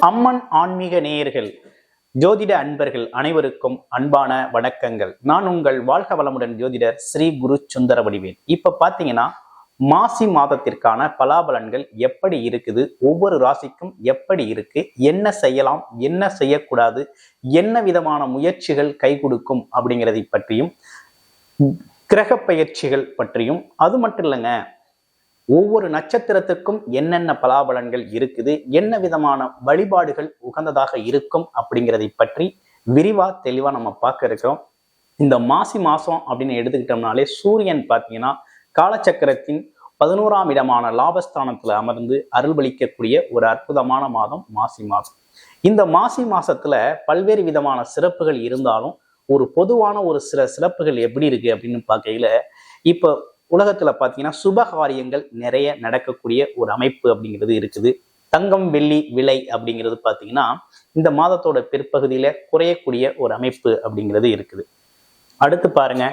அம்மன் ஆன்மீக நேயர்கள் ஜோதிட அன்பர்கள் அனைவருக்கும் அன்பான வணக்கங்கள். நான் உங்கள் வாழ்க வளமுடன் ஜோதிடர் ஸ்ரீ குரு சுந்தர வடிவேல் இப்ப பாத்தீங்கன்னா மாசி மாதத்திற்கான பலாபலன்கள் எப்படி இருக்குது ஒவ்வொரு ராசிக்கும் எப்படி இருக்கு என்ன செய்யலாம் என்ன செய்யக்கூடாது என்ன விதமான முயற்சிகள் கை கொடுக்கும் அப்படிங்கிறதை பற்றியும் கிரக பயிற்சிகள் பற்றியும் அது மட்டும் இல்லைங்க ஒவ்வொரு நட்சத்திரத்துக்கும் என்னென்ன பலாபலன்கள் இருக்குது என்ன விதமான வழிபாடுகள் உகந்ததாக இருக்கும் அப்படிங்கிறதை பற்றி விரிவா தெளிவா நம்ம பார்க்க இருக்கிறோம். இந்த மாசி மாசம் அப்படின்னு எடுத்துக்கிட்டோம்னாலே சூரியன் பார்த்தீங்கன்னா காலச்சக்கரத்தின் பதினோராம் இடமான லாபஸ்தானத்துல அமர்ந்து அருள்பளிக்கக்கூடிய ஒரு அற்புதமான மாதம் மாசி மாதம். இந்த மாசி மாசத்துல பல்வேறு விதமான சிறப்புகள் இருந்தாலும் ஒரு பொதுவான ஒரு சில சிறப்புகள் எப்படி இருக்கு அப்படின்னு பார்க்கையில இப்போ உலகத்துல பாத்தீங்கன்னா சுப காரியங்கள் நிறைய நடக்கக்கூடிய ஒரு அமைப்பு அப்படிங்கிறது இருக்குது. தங்கம் வெள்ளி விலை அப்படிங்கிறது பாத்தீங்கன்னா இந்த மாதத்தோட பிற்பகுதியில குறையக்கூடிய ஒரு அமைப்பு அப்படிங்கிறது இருக்குது. அடுத்து பாருங்க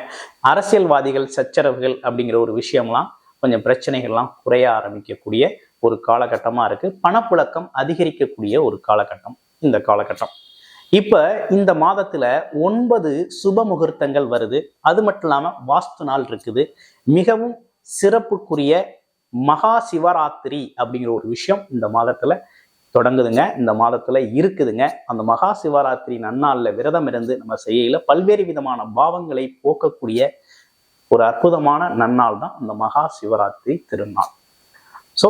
அரசியல்வாதிகள் சச்சரவுகள் அப்படிங்கிற ஒரு விஷயம்லாம் கொஞ்சம் பிரச்சனைகள்லாம் குறைய ஆரம்பிக்கக்கூடிய ஒரு காலகட்டமா இருக்கு. பணப்புழக்கம் அதிகரிக்கக்கூடிய ஒரு காலகட்டம் இந்த காலகட்டம். இப்ப இந்த மாதத்துல ஒன்பது சுப முகூர்த்தங்கள் வருது. அது மட்டும் இல்லாம வாஸ்து நாள் இருக்குது. மிகவும் சிறப்புக்குரிய மகா சிவராத்திரி அப்படிங்கிற ஒரு விஷயம் இந்த மாதத்துல தொடங்குதுங்க. இந்த மாதத்துல இருக்குதுங்க. அந்த மகா சிவராத்திரி நன்னாளில் விரதம் இருந்து நம்ம செய்யல பல்வேறு விதமான பாவங்களை போக்கக்கூடிய ஒரு அற்புதமான நன்னாள் தான் அந்த மகா சிவராத்திரி திருநாள். ஸோ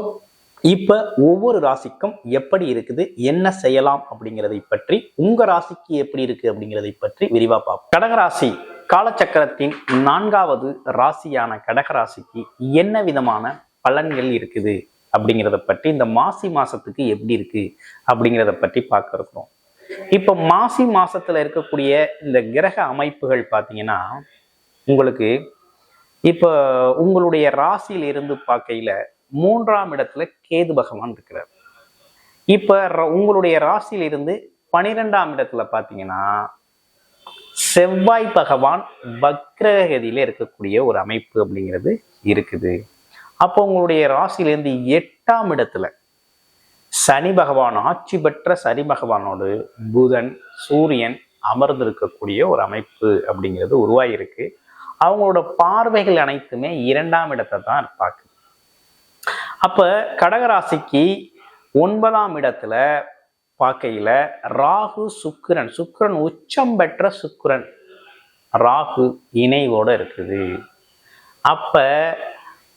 இப்ப ஒவ்வொரு ராசிக்கும் எப்படி இருக்குது என்ன செய்யலாம் அப்படிங்கிறதை பற்றி உங்க ராசிக்கு எப்படி இருக்கு அப்படிங்கிறதை பற்றி விரிவா பார்ப்போம். கடகராசி காலச்சக்கரத்தின் நான்காவது ராசியான கடகராசிக்கு என்ன விதமான பலன்கள் இருக்குது அப்படிங்கிறத பற்றி இந்த மாசி மாசத்துக்கு எப்படி இருக்கு அப்படிங்கிறத பற்றி பார்க்க இருக்கிறோம். இப்ப மாசி மாசத்துல இருக்கக்கூடிய இந்த கிரக அமைப்புகள் பார்த்தீங்கன்னா உங்களுக்கு இப்போ உங்களுடைய ராசியில இருந்து பார்க்கையில மூன்றாம் இடத்துல கேது பகவான் இருக்கிறார். இப்ப ர- உங்களுடைய ராசியில இருந்து பனிரெண்டாம் இடத்துல பாத்தீங்கன்னா செவ்வாய் பகவான் வக்ரகதியில இருக்கக்கூடிய ஒரு அமைப்பு அப்படிங்கிறது இருக்குது. அப்போ உங்களுடைய ராசியிலேருந்து எட்டாம் இடத்துல சனி பகவான் ஆட்சி பெற்ற சனி பகவானோடு புதன் சூரியன் அமர்ந்திருக்கக்கூடிய ஒரு அமைப்பு அப்படிங்கிறது உருவாகியிருக்கு. அவங்களோட பார்வைகள் அனைத்துமே இரண்டாம் இடத்தை தான் பார்க்குது. அப்போ கடகராசிக்கு ஒன்பதாம் இடத்துல பார்க்கையில ராகு சுக்கிரன். சுக்கிரன் உச்சம் பெற்ற சுக்கிரன். ராகு இணைவோட இருக்குது. அப்ப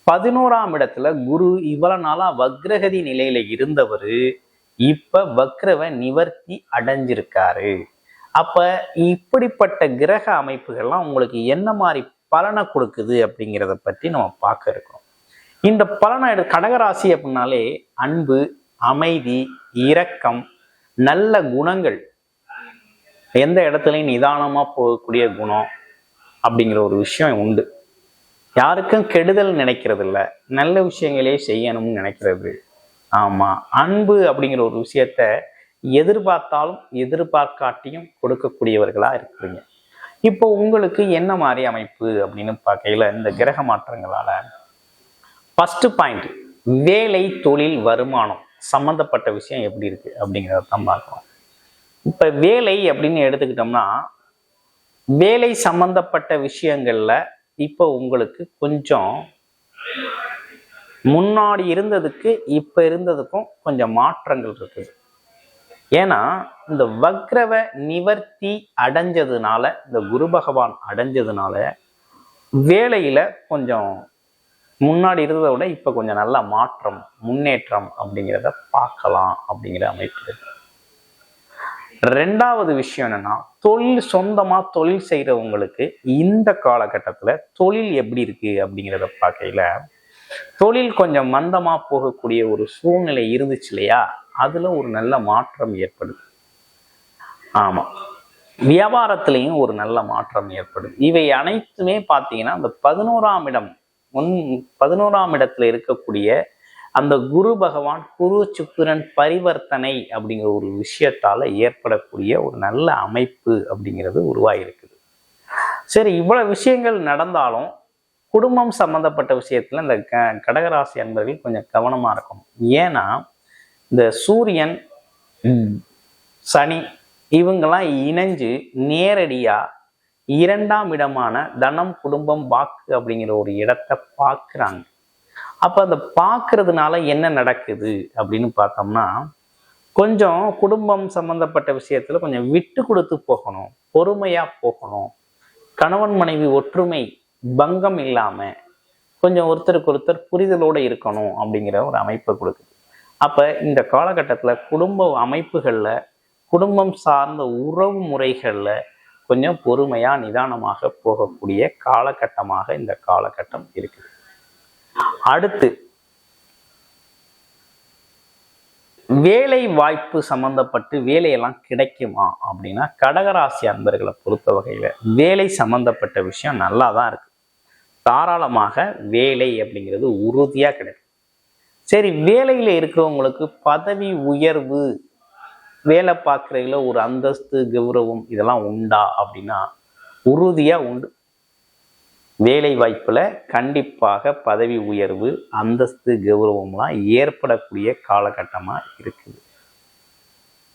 பதினோராம் இடத்துல குரு இவ்வளவு நாளா வக்ரகதி நிலையில இருந்தவர். இப்ப வக்ரவ நிவர்த்தி அடைஞ்சிருக்காரு. அப்ப இப்படிப்பட்ட கிரக அமைப்புகள்லாம் உங்களுக்கு என்ன மாதிரி பலனை கொடுக்குது அப்படிங்கிறத பற்றி நம்ம பார்க்க இருக்கிறோம் இந்த பலனை எடு கடகராசி அப்படின்னாலே அன்பு அமைதி இரக்கம் நல்ல குணங்கள். எந்த இடத்துலையும் நிதானமா போகக்கூடிய குணம் அப்படிங்கிற ஒரு விஷயம் உண்டு. யாருக்கும் கெடுதல் நினைக்கிறது இல்லை நல்ல விஷயங்களே செய்யணும்னு நினைக்கிறது. ஆமா அன்பு அப்படிங்கிற ஒரு விஷயத்த எதிர்பார்த்தாலும் எதிர்பார்க்காட்டியும் கொடுக்கக்கூடியவர்களா இருக்கிறீங்க. இப்போ உங்களுக்கு என்ன மாதிரி அமைப்பு அப்படின்னு பார்க்கையில இந்த கிரக மாற்றங்களால ஃபஸ்ட்டு பாயிண்ட் வேலை தொழில் வருமானம் சம்மந்தப்பட்ட விஷயம் எப்படி இருக்கு அப்படிங்கிறத தான் பார்க்கலாம் இப்போ வேலை அப்படின்னு எடுத்துக்கிட்டோம்னா வேலை சம்மந்தப்பட்ட விஷயங்களில் இப்போ உங்களுக்கு கொஞ்சம் முன்னாடி இருந்ததுக்கு இப்போ இருந்ததுக்கும் கொஞ்சம் மாற்றங்கள் இருக்குது. ஏன்னா இந்த வக்ரவ நிவர்த்தி அடைஞ்சதுனால இந்த குரு பகவான் அடைஞ்சதுனால வேலையில் கொஞ்சம் முன்னாடி இருந்ததை விட இப்ப கொஞ்சம் நல்ல மாற்றம் முன்னேற்றம் அப்படிங்கிறத பார்க்கலாம் அப்படிங்கிற அமைப்பு இருக்கு. ரெண்டாவது விஷயம் என்னன்னா தொழில் சொந்தமா தொழில் செய்யறவங்களுக்கு இந்த காலகட்டத்துல தொழில் எப்படி இருக்கு அப்படிங்கிறத பார்க்கையில தொழில் கொஞ்சம் மந்தமா போகக்கூடிய ஒரு சூழ்நிலை இருந்துச்சு இல்லையா? அதுல ஒரு நல்ல மாற்றம் ஏற்படுது ஆமா. வியாபாரத்திலையும் ஒரு நல்ல மாற்றம் ஏற்படுது இவை அனைத்துமே பார்த்தீங்கன்னா அந்த பதினோராம் இடம் முன் பதினோராம் இடத்துல இருக்கக்கூடிய அந்த குரு பகவான் குரு சுக்கிரன் பரிவர்த்தனை அப்படிங்கிற ஒரு விஷயத்தால ஏற்படக்கூடிய ஒரு நல்ல அமைப்பு அப்படிங்கிறது உருவாகிருக்குது சரி இவ்வளவு விஷயங்கள் நடந்தாலும் குடும்பம் சம்பந்தப்பட்ட விஷயத்துல இந்த க கடகராசி அன்பர்கள் கொஞ்சம் கவனமா இருக்கணும். ஏன்னா இந்த சூரியன் சனி இவங்கெல்லாம் இணைஞ்சு நேரடியா இரண்டாம் இடமான தனம் குடும்பம் வாக்கு அப்படிங்கிற ஒரு இடத்தை பார்க்குறாங்க. அப்போ அந்த பார்க்கறதுனால என்ன நடக்குது அப்படின்னு பார்த்தோம்னா கொஞ்சம் குடும்பம் சம்பந்தப்பட்ட விஷயத்துல கொஞ்சம் விட்டு கொடுத்து போகணும் பொறுமையா போகணும். கணவன் மனைவி ஒற்றுமை பங்கம் இல்லாம கொஞ்சம் ஒருத்தருக்கு ஒருத்தர் புரிதலோட இருக்கணும் அப்படிங்கிற ஒரு அமைப்பை கொடுக்குது. அப்ப இந்த காலகட்டத்துல குடும்ப அமைப்புகள்ல குடும்பம் சார்ந்த உறவு முறைகள்ல கொஞ்சம் பொறுமையா நிதானமாக போகக்கூடிய காலகட்டமாக இந்த காலகட்டம் இருக்குது. அடுத்து வேலை வாய்ப்பு சம்பந்தப்பட்டு வேலையெல்லாம் கிடைக்குமா அப்படின்னா கடகராசி அன்பர்களை பொறுத்த வகையில வேலை சம்பந்தப்பட்ட விஷயம் நல்லா தான் இருக்கு. தாராளமாக வேலை அப்படிங்கிறது உறுதியா கிடைக்கும். சரி வேலையில இருக்கிறவங்களுக்கு பதவி உயர்வு வேலை பார்க்குறதுல ஒரு அந்தஸ்து கௌரவம் இதெல்லாம் உண்டா அப்படின்னா உறுதியாக உண்டு. வேலை வாய்ப்பில் கண்டிப்பாக பதவி உயர்வு அந்தஸ்து கௌரவம்லாம் ஏற்படக்கூடிய காலகட்டமாக இருக்குது.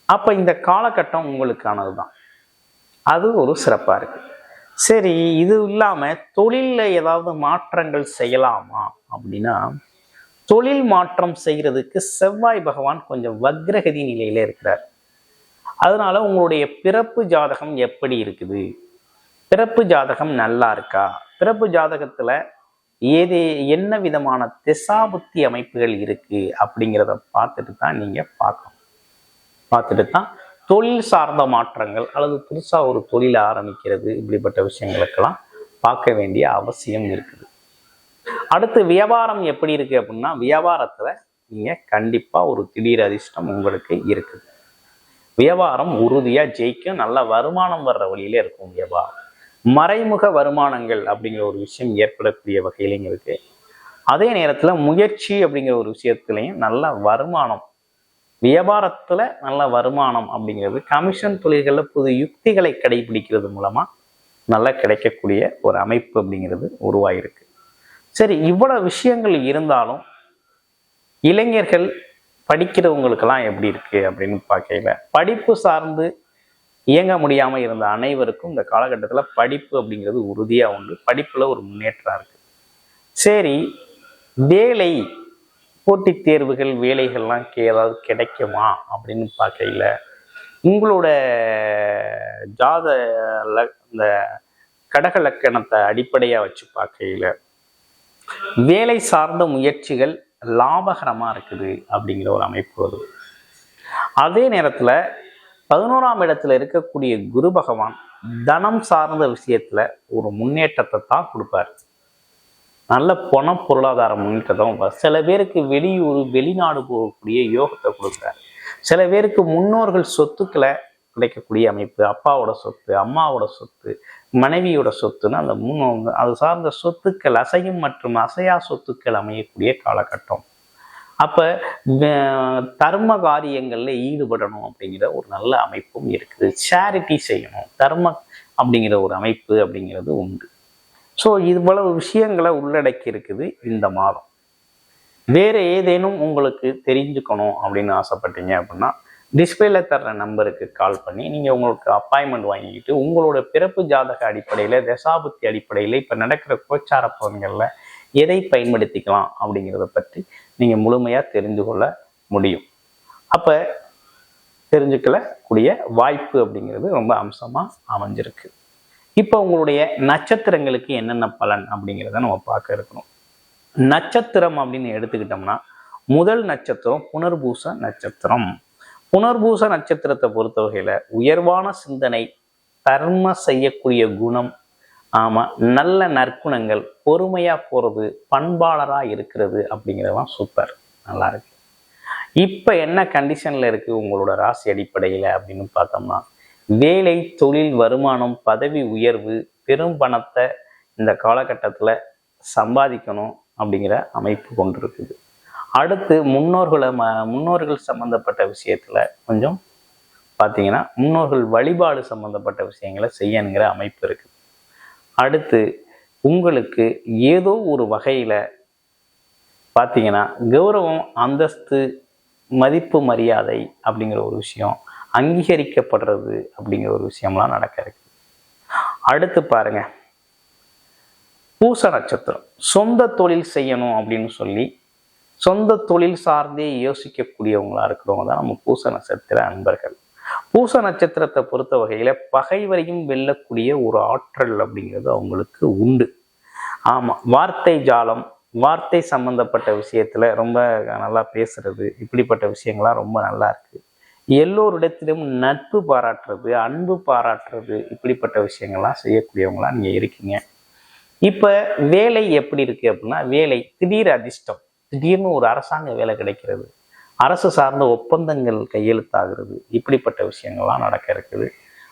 அப்போ இந்த காலகட்டம் உங்களுக்கானது தான் அது ஒரு சிறப்பாக இருக்குது சரி இது இல்லாமல் தொழிலில் ஏதாவது மாற்றங்கள் செய்யலாமா அப்படின்னா தொழில் மாற்றம் செய்கிறதுக்கு செவ்வாய் பகவான் கொஞ்சம் வக்ரகதி நிலையில் இருக்கிறார். அதனால உங்களுடைய பிறப்பு ஜாதகம் எப்படி இருக்குது? பிறப்பு ஜாதகம் நல்லா இருக்கா? பிறப்பு ஜாதகத்துல ஏதே என்ன விதமான திசாபுத்தி அமைப்புகள் இருக்கு அப்படிங்கிறத பார்த்துட்டு தான் நீங்க பார்க்கணும். பார்த்துட்டு தான் தொழில் சார்ந்த மாற்றங்கள் அல்லது புதுசா ஒரு தொழில் ஆரம்பிக்கிறது இப்படிப்பட்ட விஷயங்களுக்கெல்லாம் பார்க்க வேண்டிய அவசியம் இருக்குது. அடுத்து வியாபாரம் எப்படி இருக்கு அப்படின்னா வியாபாரத்துல நீங்க கண்டிப்பா ஒரு திடீர் அதிர்ஷ்டம் உங்களுக்கு இருக்குது. வியாபாரம் உறுதியா ஜெயிக்கும் நல்ல வருமானம் வர்ற வழியில இருக்கும் வியாபாரம். மறைமுக வருமானங்கள் அப்படிங்கிற ஒரு விஷயம் ஏற்படக்கூடிய வகையிலையும் இருக்கு. அதே நேரத்துல முயற்சி அப்படிங்கிற ஒரு விஷயத்துலையும் நல்ல வருமானம் வியாபாரத்துல நல்ல வருமானம் அப்படிங்கிறது கமிஷன் தொழில்களில் புது யுக்திகளை கடைபிடிக்கிறது மூலமா நல்லா கிடைக்கக்கூடிய ஒரு அமைப்பு அப்படிங்கிறது உருவாயிருக்கு. சரி இவ்வளவு விஷயங்கள் இருந்தாலும் இளைஞர்கள் படிக்கிறவங்களுக்கெல்லாம் எப்படி இருக்கு அப்படின்னு பார்க்கையில படிப்பு சார்ந்து இயங்க முடியாமல் இருந்த அனைவருக்கும் இந்த காலகட்டத்தில் படிப்பு அப்படிங்கிறது உறுதியாக உண்டு. படிப்பில் ஒரு முன்னேற்றம் இருக்குது சரி வேலை போட்டித் தேர்வுகள் வேலைகள்லாம் ஏதாவது கிடைக்குமா அப்படின்னு பார்க்கையில் உங்களோட ஜாத ல- இந்த கடக லக்கணத்தை அடிப்படையாக வச்சு பார்க்கையில வேலை சார்ந்த முயற்சிகள் லாபகரமா இருக்குது அப்படிங்கிற ஒரு அமைப்பு வருது அதே நேரத்துல பதினோராம் இடத்துல இருக்கக்கூடிய குரு பகவான் தனம் சார்ந்த விஷயத்துல ஒரு முன்னேற்றத்தை தான் கொடுப்பாரு. நல்ல பண பொருளாதார முன்னேற்றத்தை சில பேருக்கு வெளியூர் வெளிநாடு போகக்கூடிய யோகத்தை கொடுக்குறாரு சில பேருக்கு முன்னோர்கள் சொத்துக்களை கிடைக்கக்கூடிய அமைப்பு அப்பாவோட சொத்து அம்மாவோட சொத்து மனைவியோட சொத்துன்னு அந்த முன்னோங்க அது சார்ந்த சொத்துக்கள் அசையும் மற்றும் அசையா சொத்துக்கள் அமையக்கூடிய காலகட்டம். அப்போ தர்ம காரியங்களில் ஈடுபடணும் அப்படிங்கிற ஒரு நல்ல அமைப்பும் இருக்குது. சேரிட்டி செய்யணும். தர்ம அப்படிங்கிற ஒரு அமைப்பு அப்படிங்கிறது உண்டு. ஸோ இவ்வளவு விஷயங்களை உள்ளடக்கி இருக்குது இந்த மாதம். வேறு ஏதேனும் உங்களுக்கு தெரிஞ்சுக்கணும் அப்படின்னு ஆசைப்பட்டீங்க அப்படின்னா டிஸ்பிளேல தர்ற நம்பருக்கு கால் பண்ணி நீங்கள் உங்களுக்கு அப்பாயின்மெண்ட் வாங்கிக்கிட்டு உங்களோட பிறப்பு ஜாதக அடிப்படையில் தசாபுத்தி அடிப்படையில் இப்போ நடக்கிற கோச்சார பலன்களில் எதை பயன்படுத்திக்கலாம் அப்படிங்கிறத பற்றி நீங்கள் முழுமையாக தெரிந்து கொள்ள முடியும். அப்போ தெரிஞ்சுக்கல கூடிய வாய்ப்பு அப்படிங்கிறது ரொம்ப அம்சமாக அமைஞ்சிருக்கு. இப்போ உங்களுடைய நட்சத்திரங்களுக்கு என்னென்ன பலன் அப்படிங்கிறத நம்ம பார்க்க இருக்கணும். நட்சத்திரம் அப்படின்னு எடுத்துக்கிட்டோம்னா முதல் நட்சத்திரம் புனர்பூச நட்சத்திரம். புனர்பூச நட்சத்திரத்தை பொறுத்த வகையில் உயர்வான சிந்தனை தர்ம செய்யக்கூடிய குணம் ஆமாம் நல்ல நற்குணங்கள் பொறுமையாக போகிறது பண்பாளராக இருக்கிறது அப்படிங்கிறதெல்லாம் சூப்பர் நல்லா இருக்கு. இப்போ என்ன கண்டிஷனில் இருக்குது உங்களோட ராசி அடிப்படையில் அப்படின்னு பார்த்தோம்னா வேலை தொழில் வருமானம் பதவி உயர்வு பெரும் பணத்தை இந்த காலகட்டத்தில் சம்பாதிக்கணும் அப்படிங்கிற அமைப்பு கொண்டிருக்குது. அடுத்து முன்னோர்களை ம முன்னோர்கள் சம்பந்தப்பட்ட விஷயத்துல கொஞ்சம் பார்த்தீங்கன்னா முன்னோர்கள் வழிபாடு சம்பந்தப்பட்ட விஷயங்களை செய்யணுங்கிற அமைப்பு இருக்கு. அடுத்து உங்களுக்கு ஏதோ ஒரு வகையில் பார்த்தீங்கன்னா கௌரவம் அந்தஸ்து மதிப்பு மரியாதை அப்படிங்கிற ஒரு விஷயம் அங்கீகரிக்கப்படுறது அப்படிங்கிற ஒரு விஷயம்லாம் நடக்க இருக்கு. அடுத்து பாருங்க பூச நட்சத்திரம். சொந்த தொழில் செய்யணும் அப்படின்னு சொல்லி சொந்த தொழில் சார்ந்தே யோசிக்கக்கூடியவங்களா இருக்கிறவங்க தான் நம்ம பூச நட்சத்திர அன்பர்கள். பூச நட்சத்திரத்தை பொறுத்த வகையில பகைவரையும் வெல்லக்கூடிய ஒரு ஆற்றல் அப்படிங்கிறது அவங்களுக்கு உண்டு. ஆமா வார்த்தை ஜாலம் வார்த்தை சம்பந்தப்பட்ட விஷயத்துல ரொம்ப நல்லா பேசுறது இப்படிப்பட்ட விஷயங்கள்லாம் ரொம்ப நல்லா இருக்கு. எல்லோரிடத்திலும் நட்பு பாராட்டுறது அன்பு பாராட்டுறது இப்படிப்பட்ட விஷயங்கள்லாம் செய்யக்கூடியவங்களா நீங்க இருக்கீங்க. இப்ப வேலை எப்படி இருக்கு அப்படின்னா வேலை திடீர் அதிர்ஷ்டம். திடீர்னு ஒரு அரசாங்க வேலை கிடைக்கிறது. அரசு சார்ந்த ஒப்பந்தங்கள் கையெழுத்தாகிறது. இப்படிப்பட்ட விஷயங்கள்லாம் நடக்க இருக்குது.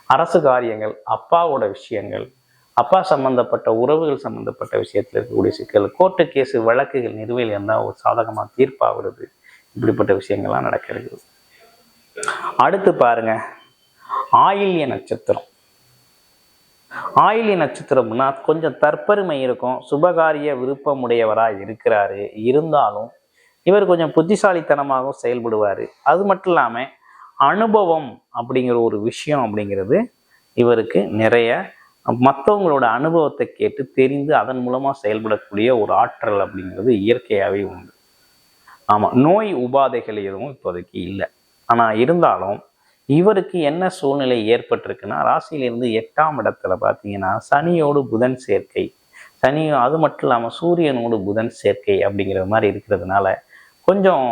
அரசு காரியங்கள் அப்பாவோட விஷயங்கள் அப்பா சம்பந்தப்பட்ட உறவுகள் சம்பந்தப்பட்ட விஷயத்தில் இருக்கக்கூடிய சிக்கல் கோர்ட்டு கேஸு வழக்குகள் நிறுவையில் இருந்தால் ஒரு சாதகமாக தீர்ப்பாகிறது. இப்படிப்பட்ட விஷயங்கள்லாம் நடக்கிறது. அடுத்து பாருங்க. ஆயில்ய நட்சத்திரம். ஆயிலி நட்சத்திரம்னா கொஞ்சம் தற்பெருமை இருக்கும் சுபகாரிய விருப்பமுடையவராக இருக்கிறாரு. இருந்தாலும் இவர் கொஞ்சம் புத்திசாலித்தனமாகவும் செயல்படுவார். அது மட்டும் இல்லாமல் அனுபவம் அப்படிங்கிற ஒரு விஷயம் அப்படிங்கிறது இவருக்கு நிறைய மற்றவங்களோட அனுபவத்தை கேட்டு தெரிந்து அதன் மூலமாக செயல்படக்கூடிய ஒரு ஆற்றல் அப்படிங்கிறது இயற்கையாகவே உண்டு. ஆமாம் நோய் உபாதைகள் எதுவும் இப்போதைக்கு இல்லை. ஆனால் இருந்தாலும் இவருக்கு என்ன சூழ்நிலை ஏற்பட்டிருக்குன்னா ராசியிலிருந்து எட்டாம் இடத்துல பார்த்தீங்கன்னா சனியோடு புதன் சேர்க்கை. சனி அது மட்டும் இல்லாமல் சூரியனோடு புதன் சேர்க்கை அப்படிங்கிற மாதிரி இருக்கிறதுனால கொஞ்சம்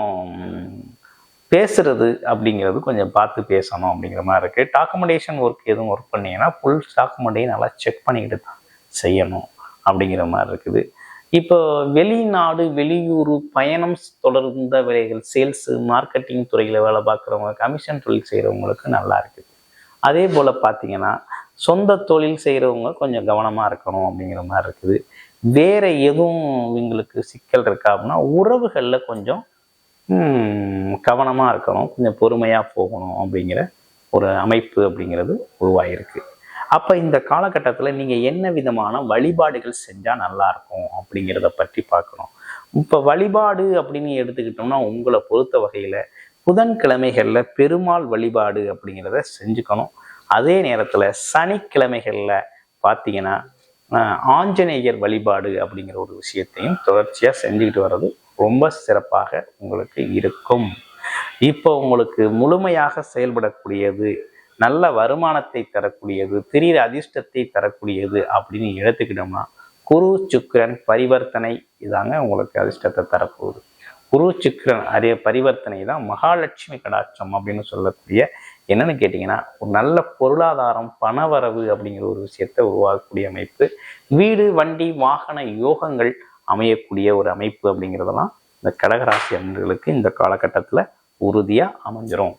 பேசுறது அப்படிங்கிறது கொஞ்சம் பார்த்து பேசணும் அப்படிங்கிற மாதிரி இருக்குது டாக்குமெண்டேஷன் ஒர்க் எதுவும் ஒர்க் பண்ணீங்கன்னா ஃபுல் டாக்குமெண்ட்டையும் நல்லா செக் பண்ணிக்கிட்டு தான் செய்யணும் அப்படிங்கிற மாதிரி இருக்குது. இப்போ வெளிநாடு வெளியூர் பயணம் தொடர்ந்த வேலைகள் சேல்ஸு மார்க்கெட்டிங் துறையில் வேலை பார்க்குறவங்க கமிஷன் தொழில் செய்கிறவங்களுக்கு நல்லா இருக்குது அதே போல் பார்த்தீங்கன்னா சொந்த தொழில் செய்கிறவங்க கொஞ்சம் கவனமாக இருக்கணும் அப்படிங்கிற மாதிரி இருக்குது. வேற எதுவும் இவங்களுக்கு சிக்கல் இருக்கா அப்படின்னா உறவுகளில் கொஞ்சம் கவனமாக இருக்கணும் கொஞ்சம் பொறுமையாக போகணும் அப்படிங்கிற ஒரு அமைப்பு அப்படிங்கிறது உருவாயிருக்கு. அப்போ இந்த காலகட்டத்தில் நீங்கள் என்ன விதமான வழிபாடுகள் செஞ்சால் நல்லாயிருக்கும் அப்படிங்கிறத பற்றி பார்க்கணும். இப்போ வழிபாடு அப்படின்னு எடுத்துக்கிட்டோம்னா உங்களை பொறுத்த வகையில் புதன்கிழமைகளில் பெருமாள் வழிபாடு அப்படிங்கிறத செஞ்சுக்கணும். அதே நேரத்தில் சனிக்கிழமைகளில் பார்த்தீங்கன்னா ஆஞ்சநேயர் வழிபாடு அப்படிங்கிற ஒரு விஷயத்தையும் தொடர்ச்சியாக செஞ்சுக்கிட்டு வர்றது ரொம்ப சிறப்பாக உங்களுக்கு இருக்கும். இப்போ உங்களுக்கு முழுமையாக செயல்படக்கூடியது நல்ல வருமானத்தை தரக்கூடியது திடீர் அதிர்ஷ்டத்தை தரக்கூடியது அப்படின்னு எடுத்துக்கிட்டோம்னா குரு சுக்கிரன் பரிவர்த்தனை இதாங்க உங்களுக்கு அதிர்ஷ்டத்தை தரப்போகுது. குரு சுக்கிரன் அரிய பரிவர்த்தனை தான் மகாலட்சுமி கடாட்சம் அப்படின்னு சொல்லக்கூடிய என்னன்னு கேட்டிங்கன்னா ஒரு நல்ல பொருளாதாரம் பணவரவு அப்படிங்கிற ஒரு விஷயத்தை உருவாக்கக்கூடிய அமைப்பு வீடு வண்டி வாகன யோகங்கள் அமையக்கூடிய ஒரு அமைப்பு அப்படிங்கிறதெல்லாம் இந்த கடகராசி அன்பர்களுக்கு இந்த காலகட்டத்தில் உறுதியாக அமைஞ்சிரும்.